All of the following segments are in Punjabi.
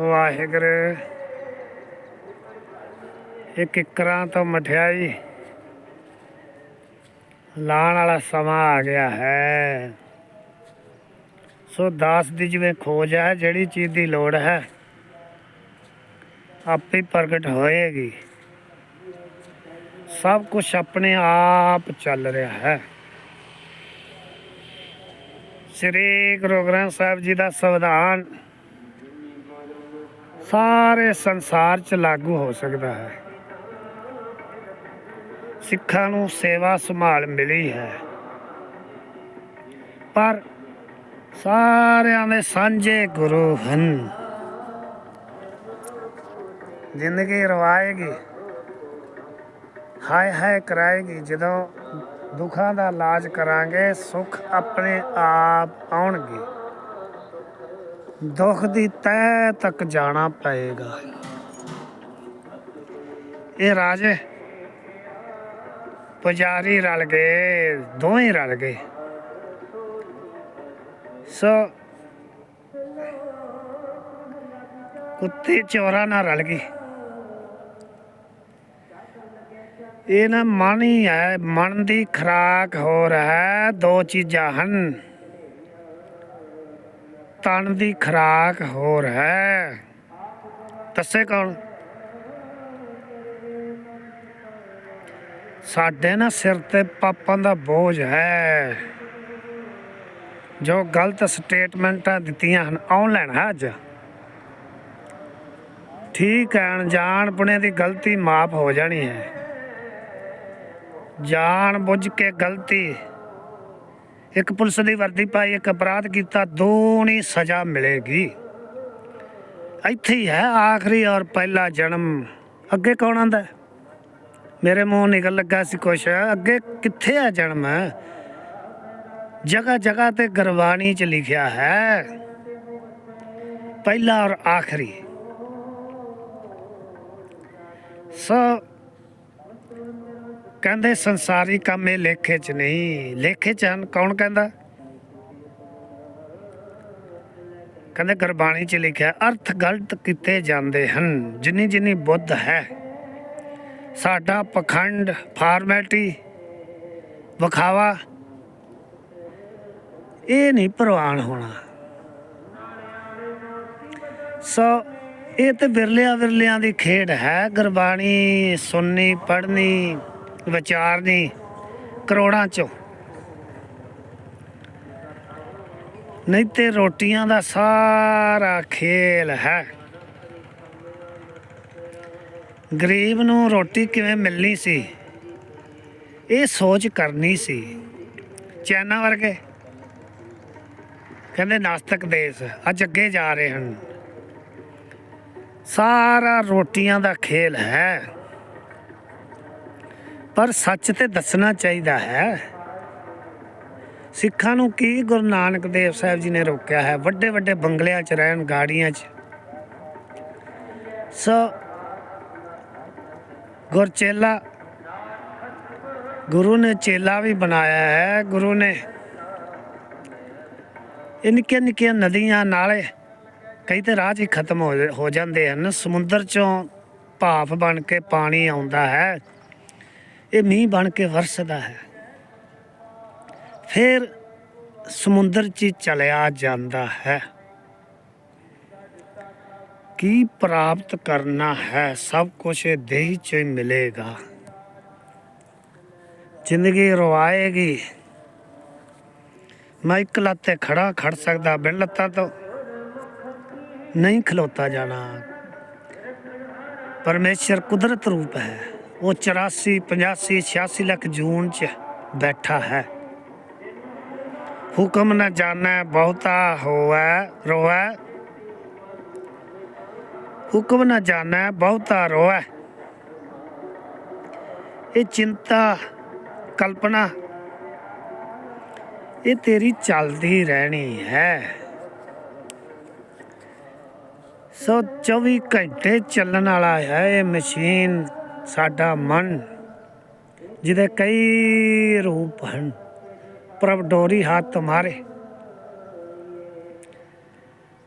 ਵਾਹਿਗੁਰੂ। ਇਹ ਕਿਕਰਾਂ ਤੋਂ ਮਠਿਆਈ ਲਾਣ ਵਾਲਾ ਸਮਾਂ ਆ ਗਿਆ ਹੈ। ਸੋ ਦਾਸ ਦੀ ਜਿਵੇਂ ਖੋਜ ਹੈ, ਜਿਹੜੀ ਚੀਜ਼ ਦੀ ਲੋੜ ਹੈ, ਆਪੇ ਪ੍ਰਗਟ ਹੋਏਗੀ। ਸਭ ਕੁਝ ਆਪਣੇ ਆਪ ਚੱਲ ਰਿਹਾ ਹੈ। ਸ੍ਰੀ ਗੁਰੂ ਗ੍ਰੰਥ ਸਾਹਿਬ ਜੀ ਦਾ ਸੰਵਿਧਾਨ ਸਾਰੇ ਸੰਸਾਰ 'ਚ ਲਾਗੂ ਹੋ ਸਕਦਾ ਹੈ। ਸਿੱਖਾਂ ਨੂੰ ਸੇਵਾ ਸੰਭਾਲ ਮਿਲੀ ਹੈ। ਪਰ ਸਾਰਿਆਂ ਦੇ ਸਾਂਝੇ ਗੁਰੂ ਹਨ। ਜ਼ਿੰਦਗੀ ਰਵਾਏਗੀ। ਹਾਏ ਹਾਏ ਕਰਾਏਗੀ। ਜਦੋਂ ਦੁੱਖਾਂ ਦਾ ਇਲਾਜ ਕਰਾਂਗੇ, ਸੁੱਖ ਆਪਣੇ ਆਪ ਆਉਣਗੇ। ਦੁੱਖ ਦੀ ਤਹਿ ਤੱਕ ਜਾਣਾ ਪਏਗਾ। ਇਹ ਰਾਜੇ ਪੁਜਾਰੀ ਰਲ ਗਏ, ਦੋਵੇਂ ਰਲ ਗਏ। ਸੋ ਕੁੱਤੇ ਚੋਰਾ ਨਾਲ ਰਲ ਗਏ ਇਹ ਨਾ ਮਨ ਹੀ ਹੈ, ਮਨ ਦੀ ਖਰਾਕ ਹੋ ਰਿਹਾ ਦੋ ਚੀਜ਼ਾਂ ਹਨ। ਤਨ ਦੀ ਖਰਾਕ ਹੋਰ ਹੈ। ਦੱਸੇ ਕੌਣ? ਸਾਡੇ ਨਾ ਸਿਰ ਤੇ ਪਾਪਾਂ ਦਾ ਬੋਝ ਹੈ। ਜੋ ਗਲਤ ਸਟੇਟਮੈਂਟਾਂ ਦਿੱਤੀਆਂ ਹਨ ਆਨਲਾਈਨ ਹੈ ਅੱਜ। ਠੀਕ ਹੈ, ਅਣਜਾਣਪੁਣੇ ਦੀ ਗਲਤੀ ਮਾਫ ਹੋ ਜਾਣੀ ਹੈ। ਜਾਣ ਬੁੱਝ ਕੇ ਗਲਤੀ ਇੱਕ ਪੁਲਿਸ ਦੀ ਵਰਦੀ ਪਾਈ, ਇੱਕ ਅਪਰਾਧ ਕੀਤਾ ਦੋਨੀ ਸਜ਼ਾ ਮਿਲੇਗੀ। ਇੱਥੇ ਹੀ ਹੈ ਆਖਰੀ ਔਰ ਪਹਿਲਾ ਜਨਮ। ਅੱਗੇ ਕੌਣ ਆਂਦਾ? ਮੇਰੇ ਮੂੰਹ ਨਿਕਲ ਲੱਗਾ ਸੀ ਕੁਛ। ਅੱਗੇ ਕਿੱਥੇ ਆ ਜਨਮ? ਜਗ੍ਹਾ ਜਗ੍ਹਾ ਤੇ ਗੁਰਬਾਣੀ ਚ ਲਿਖਿਆ ਹੈ। ਪਹਿਲਾ ਔਰ ਆਖਰੀ। ਸੋ ਕਹਿੰਦੇ ਸੰਸਾਰੀ ਕੰਮ ਇਹ ਲੇਖੇ ਚ ਨਹੀਂ। ਲੇਖੇ ਚ ਹਨ। ਕੌਣ ਕਹਿੰਦਾ? ਕਹਿੰਦੇ ਗੁਰਬਾਣੀ ਚ ਲਿਖਿਆ, ਅਰਥ ਗਲਤ ਕੀਤੇ ਜਾਂਦੇ ਹਨ। ਜਿੰਨੀ ਜਿੰਨੀ ਬੁੱਧ ਹੈ, ਸਾਡਾ ਪਖੰਡ, ਫਾਰਮੈਲਟੀ, ਵਿਖਾਵਾ, ਇਹ ਨਹੀਂ ਪ੍ਰਵਾਨ ਹੋਣਾ। ਸੋ ਇਹ ਤੇ ਵਿਰਲਿਆਂ ਵਿਰਲਿਆਂ ਦੀ ਖੇਡ ਹੈ। ਗੁਰਬਾਣੀ ਸੁਣਨੀ, ਪੜ੍ਹਨੀ ਵਿਚਾਰਨੀ ਕਰੋੜਾਂ ਚੋਂ। ਨਹੀਂ ਤੇ ਰੋਟੀਆਂ ਦਾ ਸਾਰਾ ਖੇਲ ਹੈ। ਗਰੀਬ ਨੂੰ ਰੋਟੀ ਕਿਵੇਂ ਮਿਲਣੀ ਸੀ? ਇਹ ਸੋਚ ਕਰਨੀ ਸੀ। ਚਾਈਨਾ ਵਰਗੇ। ਕਹਿੰਦੇ, ਨਾਸਤਕ ਦੇਸ਼, ਅੱਜ ਅੱਗੇ ਜਾ ਰਹੇ ਹਨ। ਸਾਰਾ ਰੋਟੀਆਂ ਦਾ ਖੇਲ ਹੈ। ਪਰ ਸੱਚ ਤੇ ਦੱਸਣਾ ਚਾਹੀਦਾ ਹੈ। ਸਿੱਖਾਂ ਨੂੰ ਕੀ ਗੁਰੂ ਨਾਨਕ ਦੇਵ ਸਾਹਿਬ ਜੀ ਨੇ ਰੋਕਿਆ ਹੈ? ਵੱਡੇ ਵੱਡੇ ਬੰਗਲਿਆਂ 'ਚ ਰਹਿਣ, ਗਾੜੀਆਂ 'ਚ। ਸੋ ਗੁਰਚੇਲਾ, ਗੁਰੂ ਨੇ ਚੇਲਾ ਵੀ ਬਣਾਇਆ ਹੈ। ਗੁਰੂ ਨੇ ਇਹ ਨਿੱਕੀਆਂ ਨਿੱਕੀਆਂ ਨਦੀਆਂ ਨਾਲੇ ਕਈ ਤੇ ਰਾਹ 'ਚ ਹੀ ਖਤਮ ਹੋ ਜ- ਹੋ ਜਾਂਦੇ ਹਨ। ਸਮੁੰਦਰ 'ਚੋਂ ਭਾਫ ਬਣ ਕੇ ਪਾਣੀ ਆਉਂਦਾ ਹੈ। ਇਹ ਮੀਂਹ ਬਣ ਕੇ ਵਰਸਦਾ ਹੈ। ਫਿਰ ਸਮੁੰਦਰ 'ਚ ਚਲਿਆ ਜਾਂਦਾ ਹੈ। ਕੀ ਪ੍ਰਾਪਤ ਕਰਨਾ ਹੈ? ਸਭ ਕੁਝ ਇਹ ਦੇਹੀ 'ਚ ਮਿਲੇਗਾ। ਜ਼ਿੰਦਗੀ ਰਵਾਏਗੀ। ਮੈਂ ਇੱਕ ਲੱਤ ਖੜਾ ਖੜ ਸਕਦਾ, ਬਿਨ ਲੱਤਾਂ ਤੋਂ ਨਹੀਂ ਖਲੋਤਾ ਜਾਣਾ। ਪਰਮੇਸ਼ਰ ਕੁਦਰਤ ਰੂਪ ਹੈ। ਉਹ 84 85 86 ਲੱਖ ਜੂਨ ਚ ਬੈਠਾ ਹੈ। ਹੁਕਮ ਨਾ ਜਾਣੈ, ਬਹੁਤਾ ਹੋਵੈ, ਰੋਵੈ। ਹੁਕਮ ਨ ਜਾਣੈ, ਬਹੁਤਾ ਰੋਵੈ। ਇਹ ਚਿੰਤਾ, ਕਲਪਨਾ, ਇਹ ਤੇਰੀ ਚੱਲਦੀ ਰਹਿਣੀ ਹੈ। ਸੋ 24 ਘੰਟੇ ਚੱਲਣ ਵਾਲਾ ਹੈ ਇਹ ਮਸ਼ੀਨ। ਸਾਡਾ ਮਨ, ਜਿਹਦੇ ਕਈ ਰੂਪ ਹਨ, ਪ੍ਰਭ ਡੋਰੀ ਹੱਥ ਤੁਮਾਰੇ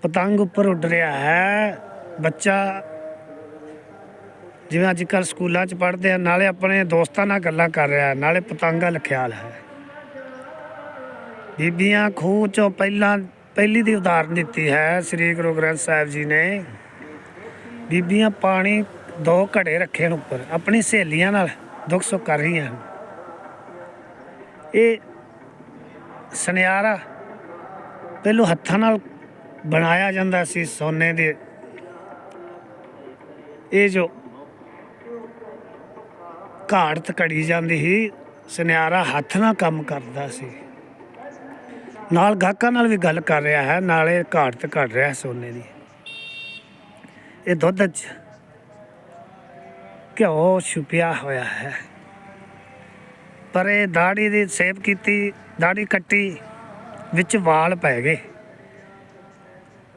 ਪਤੰਗ ਉੱਪਰ ਉੱਡ ਰਿਹਾ ਹੈ, ਬੱਚਾ ਜਿਵੇਂ ਅੱਜ ਕੱਲ ਸਕੂਲਾਂ 'ਚ ਪੜ੍ਹਦੇ ਆ, ਨਾਲੇ ਆਪਣੇ ਦੋਸਤਾਂ ਨਾਲ ਗੱਲਾਂ ਕਰ ਰਿਹਾ, ਨਾਲੇ ਪਤੰਗਾ ਲਖਿਆਲ ਹੈ। ਬੀਬੀਆਂ ਖੂਹ ਚੋਂ ਪਹਿਲਾਂ, ਪਹਿਲੀ ਦੀ ਉਦਾਹਰਨ ਦਿੱਤੀ ਹੈ, ਸ੍ਰੀ ਗੁਰੂ ਗ੍ਰੰਥ ਸਾਹਿਬ ਜੀ ਨੇ। ਬੀਬੀਆਂ ਪਾਣੀ ਦੋ ਘੜੇ ਰੱਖੇ ਨੇ ਉੱਪਰ, ਆਪਣੀ ਸਹੇਲੀਆਂ ਨਾਲ ਦੁੱਖ ਸੁੱਖ ਕਰ ਰਹੀਆਂ ਹਨ। ਇਹ ਸੁਨਿਆਰਾ ਪਹਿਲੋਂ ਹੱਥਾਂ ਨਾਲ ਬਣਾਇਆ ਜਾਂਦਾ ਸੀ ਸੋਨੇ ਦੇ। ਇਹ ਜੋ ਘਾੜਤ ਘੜੀ ਜਾਂਦੀ ਸੀ, ਸੁਨਿਆਰਾ ਹੱਥ ਨਾਲ ਕੰਮ ਕਰਦਾ ਸੀ। ਨਾਲ ਗਾਹਕਾਂ ਨਾਲ ਵੀ ਗੱਲ ਕਰ ਰਿਹਾ ਹੈ, ਨਾਲੇ ਘਾੜਤ ਘੜ ਰਿਹਾ ਸੋਨੇ ਦੀ। ਇਹ ਦੁੱਧ 'ਚ ਘਿਓ ਛੁਪਿਆ ਹੋਇਆ ਹੈ। ਪਰ ਇਹ ਦਾੜੀ ਦੀ ਸੇਵ ਕੀਤੀ ਦਾੜੀ ਕੱਟੀ ਵਿੱਚ ਵਾਲ ਪੈ ਗਏ।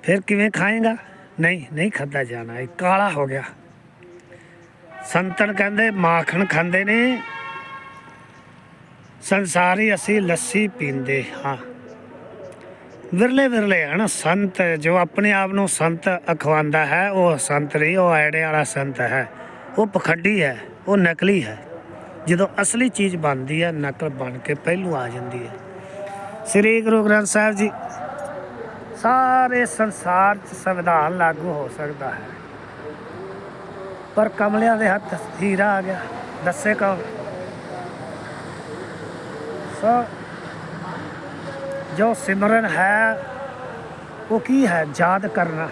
ਫਿਰ ਕਿਵੇਂ ਖਾਏਗਾ? ਨਹੀਂ ਨਹੀਂ ਖਾਦਾ ਜਾਣਾ, ਇਹ ਕਾਲਾ ਹੋ ਗਿਆ। ਸੰਤਨ ਕਹਿੰਦੇ, ਮਾਖਣ ਖਾਂਦੇ ਨੇ। ਸੰਸਾਰੀ ਅਸੀਂ ਲੱਸੀ ਪੀਂਦੇ ਹਾਂ। ਵਿਰਲੇ ਵਿਰਲੇ ਹਨ ਸੰਤ, ਜੋ ਆਪਣੇ ਆਪ ਨੂੰ ਸੰਤ ਅਖਵਾਉਂਦਾ ਹੈ, ਉਹ ਸੰਤ ਨਹੀਂ, ਉਹ ਐੜੇ ਵਾਲਾ ਸੰਤ ਹੈ। ਉਹ ਪਖੰਡੀ ਹੈ, ਉਹ ਨਕਲੀ ਹੈ। ਜਦੋਂ ਅਸਲੀ ਚੀਜ਼ ਬਣਦੀ ਹੈ, ਨਕਲ ਬਣ ਕੇ ਪਹਿਲੂ ਆ ਜਾਂਦੀ ਹੈ। ਸ੍ਰੀ ਗੁਰੂ ਗ੍ਰੰਥ ਸਾਹਿਬ ਜੀ, ਸਾਰੇ ਸੰਸਾਰ 'ਚ ਸੰਵਿਧਾਨ ਲਾਗੂ ਹੋ ਸਕਦਾ ਹੈ। ਪਰ ਕਮਲਿਆਂ ਦੇ ਹੱਥ ਹੀਰਾ ਆ ਗਿਆ, ਦੱਸੇ ਕੌਣ? ਸੋ, ਜੋ ਸਿਮਰਨ ਹੈ, ਉਹ ਕੀ ਹੈ? ਯਾਦ ਕਰਨਾ।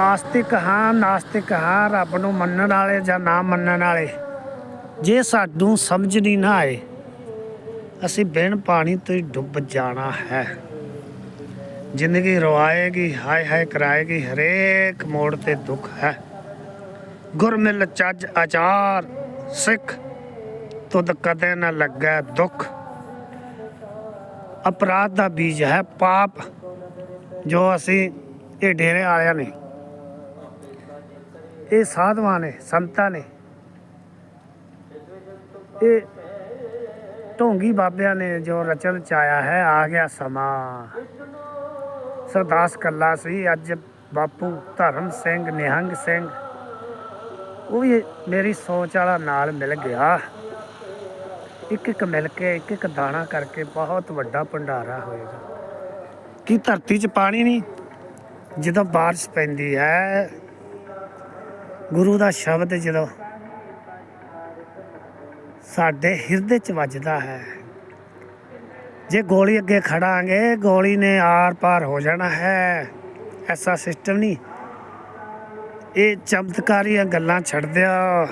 ਆਸਤਿਕ ਹਾਂ, ਨਾਸਤਿਕ ਹਾਂ, ਰੱਬ ਨੂੰ ਮੰਨਣ ਵਾਲੇ ਜਾਂ ਨਾ ਮੰਨਣ ਵਾਲੇ। ਜੇ ਸਾਨੂੰ ਸਮਝ ਨਹੀਂ ਨਾ ਆਏ, ਅਸੀਂ ਬਿਨ ਪਾਣੀ ਤੋਂ ਹੀ ਡੁੱਬ ਜਾਣਾ ਹੈ। ਜ਼ਿੰਦਗੀ ਰਵਾਏਗੀ, ਹਾਏ ਹਾਏ ਕਰਾਏਗੀ, ਹਰੇਕ ਮੋੜ ਤੇ ਦੁੱਖ ਹੈ। ਗੁਰਮਿਲ ਚੱਜ ਆਚਾਰ, ਸਿੱਖ, ਤੁਧ ਕਦੇ ਨਾ ਲੱਗਾ ਦੁੱਖ। ਅਪਰਾਧ ਦਾ ਬੀਜ ਹੈ ਪਾਪ, ਜੋ ਅਸੀਂ ਇਹ ਡੇਰੇ ਵਾਲਿਆਂ ਨੇ ਇਹ ਸਾਧਵਾਂ ਨੇ, ਸੰਤਾਂ ਨੇ। ਇਹ ਢੋਂਗੀ ਬਾਬਿਆਂ ਨੇ ਜੋ ਰਚਨ ਚਾਇਆ ਹੈ, ਆ ਗਿਆ ਸਮਾਂ। ਸਰਦਾਸ ਕੱਲਾ ਸੀ, ਅੱਜ ਬਾਪੂ ਧਰਮ ਸਿੰਘ, ਨਿਹੰਗ ਸਿੰਘ। ਉਹ ਵੀ ਮੇਰੀ ਸੋਚ ਵਾਲਾ ਨਾਲ ਮਿਲ ਗਿਆ। ਇੱਕ ਇੱਕ ਮਿਲ ਕੇ, ਇੱਕ ਇੱਕ ਦਾਣਾ ਕਰਕੇ ਬਹੁਤ ਵੱਡਾ ਭੰਡਾਰਾ ਹੋਏਗਾ। ਕੀ ਧਰਤੀ 'ਚ ਪਾਣੀ ਨਹੀਂ? ਜਦੋਂ ਬਾਰਿਸ਼ ਪੈਂਦੀ ਹੈ ਗੁਰੂ ਦਾ ਸ਼ਬਦ ਜਦੋਂ ਸਾਡੇ ਹਿਰਦੇ 'ਚ ਵੱਜਦਾ ਹੈ, ਜੇ ਗੋਲੀ ਅੱਗੇ ਖੜਾਂਗੇ, ਗੋਲੀ ਨੇ ਆਰ ਪਾਰ ਹੋ ਜਾਣਾ ਹੈ। ਐਸਾ ਸਿਸਟਮ ਨਹੀਂ। ਇਹ ਚਮਤਕਾਰੀਆਂ ਗੱਲਾਂ ਛੱਡ ਦਿਓ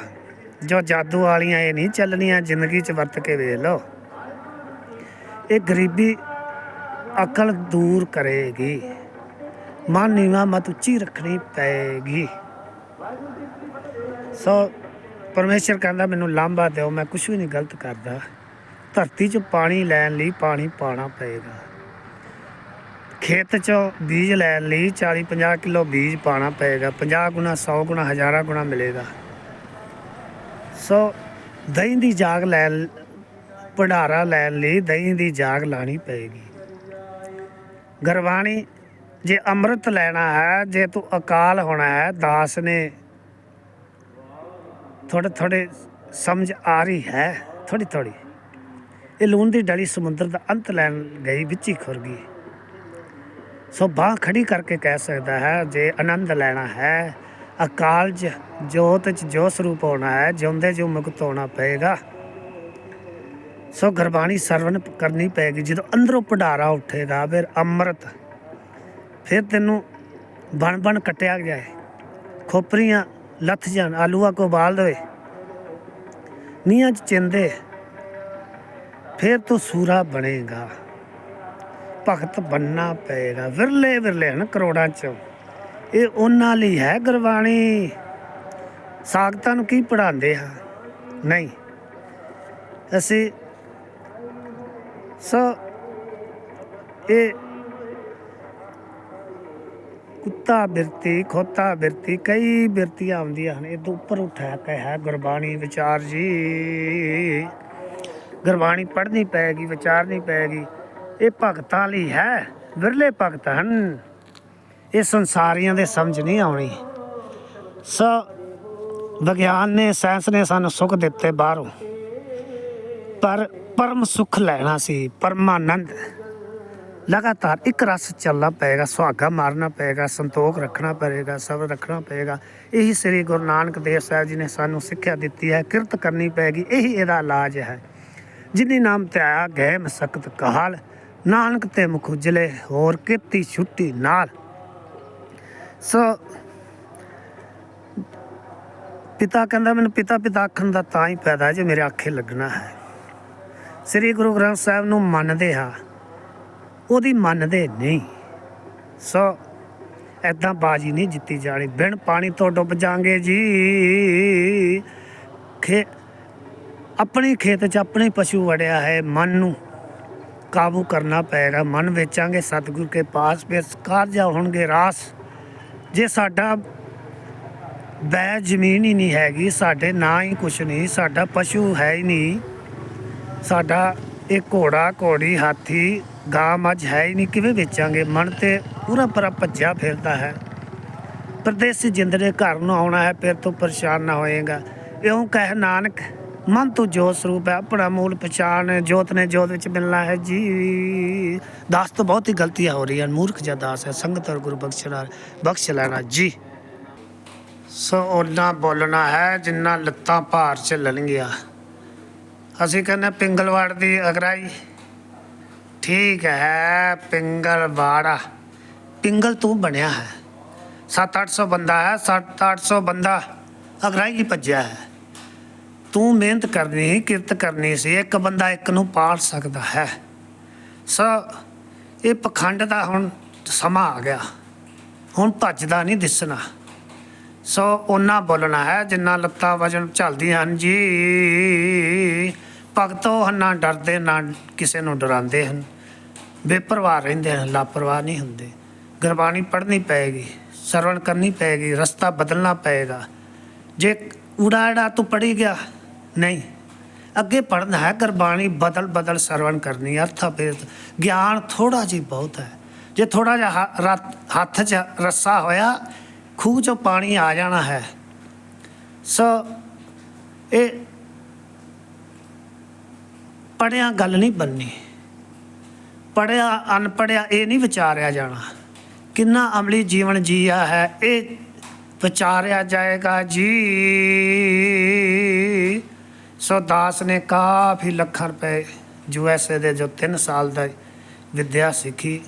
ਜੋ ਜਾਦੂ ਵਾਲੀਆਂ ਇਹ ਨਹੀਂ ਚੱਲਣੀਆਂ, ਜ਼ਿੰਦਗੀ 'ਚ ਵਰਤ ਕੇ ਵੇਖ ਲਓ। ਇਹ ਗਰੀਬੀ ਅਕਲ ਦੂਰ ਕਰੇਗੀ। ਮਨ ਨੀਵਾ ਮਤ ਉੱਚੀ ਰੱਖਣੀ ਪਏਗੀ ਸੋ ਪਰਮੇਸ਼ਰ ਕਹਿੰਦਾ ਮੈਨੂੰ ਲਾਂਭਾ ਦਿਓ, ਮੈਂ ਕੁਝ ਵੀ ਨਹੀਂ ਗਲਤ ਕਰਦਾ। ਧਰਤੀ 'ਚ ਪਾਣੀ ਲੈਣ ਲਈ ਪਾਣੀ ਪਾਣਾ ਪਏਗਾ। ਖੇਤ 'ਚੋਂ ਬੀਜ ਲੈਣ ਲਈ 40 50 ਕਿਲੋ ਬੀਜ ਪਾਣਾ ਪਏਗਾ 50 ਗੁਣਾ 100 ਗੁਣਾ, ਹਜ਼ਾਰਾਂ ਗੁਣਾ ਮਿਲੇਗਾ। ਸੋ ਦਹੀਂ ਦੀ ਜਾਗ ਲੈਣ, ਭੰਡਾਰਾ ਲੈਣ ਲਈ ਦਹੀਂ ਦੀ ਜਾਗ ਲਾਣੀ ਪਏਗੀ। ਗਰਵਾਣੀ ਜੇ ਅੰਮ੍ਰਿਤ ਲੈਣਾ ਹੈ, ਜੇ ਤੂੰ ਅਕਾਲ ਹੋਣਾ ਹੈ, ਦਾਸ ਨੇ ਥੋੜੇ ਥੋੜੇ ਸਮਝ ਆ ਰਹੀ ਹੈ ਥੋੜੀ ਥੋੜੀ ਇਹ ਲੂਣ ਦੀ ਡਲੀ ਸਮੁੰਦਰ ਦਾ ਅੰਤ ਲੈਣ ਗਈ ਵਿੱਚ ਹੀ ਖੁਰ ਗਈ ਸੋ ਬਾਹ ਖੜੀ ਕਰਕੇ ਕਹਿ ਸਕਦਾ ਹੈ ਜੇ ਆਨੰਦ ਲੈਣਾ ਹੈ ਅਕਾਲ ਚ ਜੋਤ ਚ ਜੋ ਸਰੂਪ ਹੋਣਾ ਹੈ ਜਿਉਂਦੇ ਜੋ ਮੁਕਤ ਹੋਣਾ ਪਏਗਾ ਸੋ ਗੁਰਬਾਣੀ ਸਰਵਨ ਕਰਨੀ ਪਏਗੀ ਜਦੋਂ ਅੰਦਰੋਂ ਭੰਡਾਰਾ ਉੱਠੇਗਾ ਫਿਰ ਅੰਮ੍ਰਿਤ ਫਿਰ ਤੈਨੂੰ ਬਣ ਬਣ ਕਟਿਆ ਜਾਏ ਖੋਪਰੀਆਂ ਲੱਥ ਜਾਣ, ਆਲੂਆ ਕੋ ਬਾਲ ਦੇਵੇ। ਨੀਆਂ ਚ ਚਿੰਦੇ, ਫਿਰ ਤੂੰ ਸੂਰਾ ਬਣੇਗਾ। ਭਗਤ ਬੰਨਾ ਪਏਗਾ। ਵਿਰਲੇ ਵਿਰਲੇ ਹਨ ਕਰੋੜਾਂ ਚ। ਇਹ ਉਹਨਾਂ ਲਈ ਹੈ ਗੁਰਬਾਣੀ। ਸਾਗਤਾਂ ਨੂੰ ਕੀ ਪੜਾਉਂਦੇ ਆ ਨਹੀਂ। ਅਸੀਂ ਸੋ, ਇਹ ਕੁੱਤਾ ਬਿਰਤੀ, ਖੋਤਾ ਬਿਰਤੀ, ਕਈ ਬਿਰਤੀਆਂ ਆਉਂਦੀਆਂ ਹਨ। ਇਹ ਤੋਂ ਉੱਪਰ ਉਠਾ ਕੇ ਹੈ ਗੁਰਬਾਣੀ ਵਿਚਾਰ ਜੀ। ਗੁਰਬਾਣੀ ਪੜ੍ਹਨੀ ਪਏਗੀ, ਵਿਚਾਰਨੀ ਪਏਗੀ। ਇਹ ਭਗਤਾਂ ਲਈ ਹੈ, ਵਿਰਲੇ ਭਗਤ ਹਨ। ਇਹ ਸੰਸਾਰੀਆਂ ਦੇ ਸਮਝ ਨਹੀਂ ਆਉਣੀ। ਸ ਵਿਗਿਆਨ ਨੇ, ਸਾਇੰਸ ਨੇ ਸਾਨੂੰ ਸੁੱਖ ਦਿੱਤੇ ਬਾਹਰੋਂ। ਪਰ ਪਰਮ ਸੁੱਖ ਲੈਣਾ ਸੀ, ਪਰਮਾਨੰਦ। ਲਗਾਤਾਰ ਇੱਕ ਰਸ ਚੱਲਣਾ ਪਏਗਾ, ਸੁਹਾਗਾ ਮਾਰਨਾ ਪਏਗਾ, ਸੰਤੋਖ ਰੱਖਣਾ ਪਏਗਾ, ਸਬਰ ਰੱਖਣਾ ਪਏਗਾ। ਇਹੀ ਸ੍ਰੀ ਗੁਰੂ ਨਾਨਕ ਦੇਵ ਸਾਹਿਬ ਜੀ ਨੇ ਸਾਨੂੰ ਸਿੱਖਿਆ ਦਿੱਤੀ ਹੈ, ਕਿਰਤ ਕਰਨੀ ਪਏਗੀ, ਇਹੀ ਇਹਦਾ ਇਲਾਜ ਹੈ। ਜਿਨੀ ਨਾਮ ਤੇ ਆਇਆ ਗਏ ਮਸਕਤ ਕਹਾਲ, ਨਾਨਕ ਤੇ ਮੁਖ ਉਜਲੇ, ਹੋਰ ਕੀਤੀ ਛੁੱਟੀ ਨਾਲ। ਸੋ, ਪਿਤਾ ਕਹਿੰਦਾ, ਮੈਨੂੰ ਪਿਤਾ ਪਿਤਾ ਆਖਣ ਦਾ ਤਾਂ ਹੀ ਪੈਦਾ ਜੇ ਮੇਰੇ ਆਖੇ ਲੱਗਣਾ ਹੈ। ਸ੍ਰੀ ਗੁਰੂ ਗ੍ਰੰਥ ਸਾਹਿਬ ਨੂੰ ਮੰਨਦੇ ਹਾਂ। ਉਹਦੀ ਮੰਨਦੇ ਨਹੀਂ। ਸੋ ਐਦਾਂ ਬਾਜੀ ਨਹੀਂ ਜਿੱਤੀ ਜਾਣੀ। ਬਿਨ ਪਾਣੀ ਤੋਂ ਡੁੱਬ ਜਾਾਂਗੇ ਜੀ। ਖੇ ਆਪਣੇ ਖੇਤ 'ਚ ਆਪਣੇ ਪਸ਼ੂ ਵੜਿਆ ਹੈ। ਮਨ ਨੂੰ ਕਾਬੂ ਕਰਨਾ ਪਏਗਾ। ਮਨ ਵੇਚਾਂਗੇ ਸਤਿਗੁਰ ਕੇ ਪਾਸ। ਫਿਰ ਕਾਰਜਾ ਹੋਣਗੇ ਰਾਸ। ਜੇ ਸਾਡਾ ਬੈ ਜ਼ਮੀਨ ਹੀ ਨਹੀਂ ਹੈਗੀ, ਸਾਡੇ ਨਾਂ ਹੀ ਕੁਛ ਨਹੀਂ, ਸਾਡਾ ਪਸ਼ੂ ਹੈ ਹੀ ਨਹੀਂ। ਸਾਡਾ ਇਹ ਘੋੜਾ ਘੋੜੀ ਹਾਥੀ ਗਾਂ ਮੱਝ ਹੈ ਹੀ ਨਹੀਂ, ਕਿਵੇਂ ਵੇਚਾਂਗੇ? ਮਨ ਤੇ ਪੂਰਾ ਪਰਾ ਭੱਜਿਆ ਫਿਰਦਾ ਹੈ। ਪਰਦੇਸੀ ਜਿੰਦਰੇ ਘਰ ਨੂੰ ਆਉਣਾ ਹੈ, ਫਿਰ ਤੋਂ ਪਰੇਸ਼ਾਨ ਨਾ ਹੋਏਗਾ। ਇਉਂ ਕਹਿ ਨਾਨਕ, ਮਨ ਤੋਂ ਜੋਤ ਸਰੂਪ ਹੈ, ਆਪਣਾ ਮੂਲ ਪਛਾਣ, ਜੋਤ ਨੇ ਜੋਤ ਵਿੱਚ ਮਿਲਣਾ ਹੈ ਜੀ। ਦਾਸ ਤੋਂ ਬਹੁਤ ਹੀ ਗਲਤੀਆਂ ਹੋ ਰਹੀਆਂ, ਮੂਰਖ ਜਿਹਾ ਦਾਸ ਹੈ, ਸੰਗਤ ਔਰ ਗੁਰੂ ਬਖਸ਼ਣਾ ਬਖਸ਼ ਲੈਣਾ ਜੀ। ਸੋ ਉਹਨਾਂ ਬੋਲਣਾ ਹੈ ਜਿੰਨਾ ਲੱਤਾਂ ਭਾਰ ਚੱਲਣਗੀਆਂ ਅਸੀਂ ਕਹਿੰਦੇ ਪਿੰਗਲਵਾੜ ਦੀ ਅਗਰਾਈ ਠੀਕ ਹੈ ਪਿੰਗਲਵਾੜਾ ਪਿੰਗਲ ਤੂੰ ਬਣਿਆ ਹੈ। 7-800 ਬੰਦਾ ਹੈ 7-800 ਬੰਦਾ ਅਗਰਾਈ ਹੀ ਭੱਜਿਆ ਹੈ। ਤੂੰ ਮਿਹਨਤ ਕਰਨੀ ਸੀ ਕਿਰਤ ਕਰਨੀ ਸੀ, ਇੱਕ ਬੰਦਾ ਇੱਕ ਨੂੰ ਪਾਲ ਸਕਦਾ ਹੈ। ਸੋ, ਇਹ ਪਖੰਡ ਦਾ ਹੁਣ ਸਮਾਂ ਆ ਗਿਆ। ਹੁਣ ਭੱਜਦਾ ਨਹੀਂ ਦਿਸਣਾ। ਸੋ ਉਹਨਾਂ ਬੋਲਣਾ ਹੈ, ਜਿੰਨਾ ਲੱਤਾਂ ਵਜਨ ਚੱਲਦੀਆਂ ਹਨ ਜੀ। ਭਗਤੋ ਹਨ, ਨਾ ਡਰਦੇ, ਨਾ ਕਿਸੇ ਨੂੰ ਡਰਾਉਂਦੇ ਹਨ। ਬੇਪਰਵਾਹ ਰਹਿੰਦੇ ਹਨ, ਲਾਪਰਵਾਹ ਨਹੀਂ ਹੁੰਦੇ। ਗੁਰਬਾਣੀ ਪੜ੍ਹਨੀ ਪਏਗੀ, ਸਰਵਣ ਕਰਨੀ ਪਏਗੀ, ਰਸਤਾ ਬਦਲਣਾ ਪਏਗਾ। ਜੇ ਉਡਾੜਾ ਤੂੰ ਪੜੀ ਗਿਆ, ਨਹੀਂ। ਅੱਗੇ ਪੜ੍ਹਨਾ ਹੈ ਗੁਰਬਾਣੀ, ਬਦਲ ਬਦਲ ਸਰਵਣ ਕਰਨੀ, ਅਰਥਾ ਫਿਰ ਗਿਆਨ ਥੋੜਾ ਜਿਹਾ ਬਹੁਤ ਹੈ। ਜੇ ਥੋੜਾ ਜਿਹਾ ਹ- ਰੱਤ- ਹੱਥ 'ਚ ਰੱਸਾ ਹੋਇਆ, ਖੂਹ 'ਚੋਂ ਪਾਣੀ ਆ ਜਾਣਾ ਹੈ। ਸੋ, ਇਹ ਪੜਿਆ ਗੱਲ ਨਹੀਂ ਬੰਨੀ। ਪੜਿਆ, ਅਨਪੜਿਆ ਇਹ ਨਹੀਂ ਵਿਚਾਰਿਆ ਜਾਣਾ। ਕਿੰਨਾ ਅਮਲੀ ਜੀਵਨ ਜੀਆ ਹੈ, ਇਹ ਵਿਚਾਰਿਆ ਜਾਏਗਾ ਜੀ। ਸੋ ਦਾਸ ਨੇ ਕਾਫੀ ਲੱਖਾਂ ਰੁਪਏ ਯੂ ਐੱਸ ਏ ਦੇ ਜੋ 3 ਸਾਲ ਦਾ ਵਿਦਿਆ ਸਿੱਖੀ।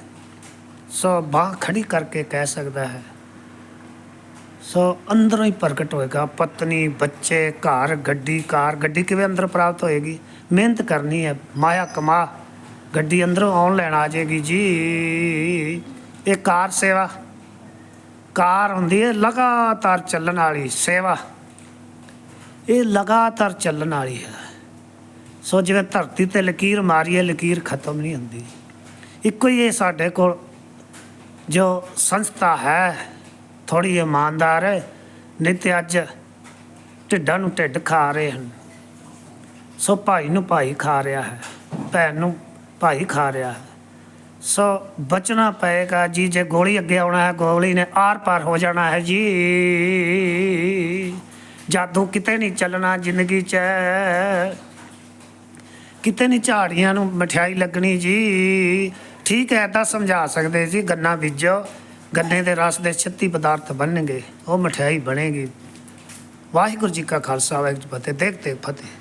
ਸੋ ਬਾਹ ਖੜੀ ਕਰਕੇ ਕਹਿ ਸਕਦਾ ਹੈ ਸੋ ਅੰਦਰੋਂ ਹੀ ਪ੍ਰਗਟ ਹੋਏਗਾ। ਪਤਨੀ, ਬੱਚੇ, ਘਰ, ਗੱਡੀ, ਕਾਰ, ਗੱਡੀ ਕਿਵੇਂ ਅੰਦਰ ਪ੍ਰਾਪਤ ਹੋਏਗੀ? ਮਿਹਨਤ ਕਰਨੀ ਹੈ। ਮਾਇਆ ਕਮਾ। ਗੱਡੀ ਅੰਦਰੋਂ ਆਉਣ ਲੈਣ ਆ ਜਾਏਗੀ ਜੀ। ਇਹ ਕਾਰ ਸੇਵਾ। ਕਾਰ ਹੁੰਦੀ ਹੈ ਲਗਾਤਾਰ ਚੱਲਣ ਵਾਲੀ ਸੇਵਾ। ਇਹ ਲਗਾਤਾਰ ਚੱਲਣ ਵਾਲੀ ਹੈ। ਸੋ ਜਿਵੇਂ ਧਰਤੀ ਤੇ ਲਕੀਰ ਮਾਰੀਏ, ਲਕੀਰ ਖਤਮ ਨਹੀਂ ਹੁੰਦੀ। ਇੱਕੋ ਹੀ ਇਹ ਸਾਡੇ ਕੋਲ ਜੋ ਸੰਸਥਾ ਹੈ। ਥੋੜੀ ਇਮਾਨਦਾਰ ਹੈ, ਨਹੀਂ ਤੇ ਅੱਜ ਢਿੱਡਾਂ ਨੂੰ ਢਿੱਡ ਖਾ ਰਹੇ ਹਨ। ਸੋ ਭਾਈ ਨੂੰ ਭਾਈ ਖਾ ਰਿਹਾ ਹੈ, ਭੈਣ ਨੂੰ ਭਾਈ ਖਾ ਰਿਹਾ ਹੈ। ਸੋ ਬਚਣਾ ਪਏਗਾ ਜੀ, ਜੇ ਗੋਲੀ ਅੱਗੇ ਆਉਣਾ ਹੈ, ਗੋਲੀ ਨੇ ਆਰ ਪਾਰ ਹੋ ਜਾਣਾ ਹੈ ਜੀ। ਜਾਦੂ ਕਿਤੇ ਨਹੀਂ ਚੱਲਣਾ ਜ਼ਿੰਦਗੀ 'ਚ। ਕਿਤੇ ਨਹੀਂ ਝਾੜੀਆਂ ਨੂੰ ਮਠਿਆਈ ਲੱਗਣੀ ਜੀ। ਠੀਕ ਹੈ ਤਾਂ ਸਮਝਾ ਸਕਦੇ ਜੀ, ਗੰਨਾ ਬੀਜੋ। ਗੰਨੇ ਦੇ ਰਸ ਦੇ 36 ਪਦਾਰਥ ਬਣਨਗੇ, ਉਹ ਮਠਿਆਈ ਬਣੇਗੀ। ਵਾਹਿਗੁਰੂ ਜੀ ਕਾ ਖਾਲਸਾ, ਵਾਹਿਗੁਰੂ ਜੀ ਫਤਿਹ। ਦੇਖਦੇ ਫਤਿਹ।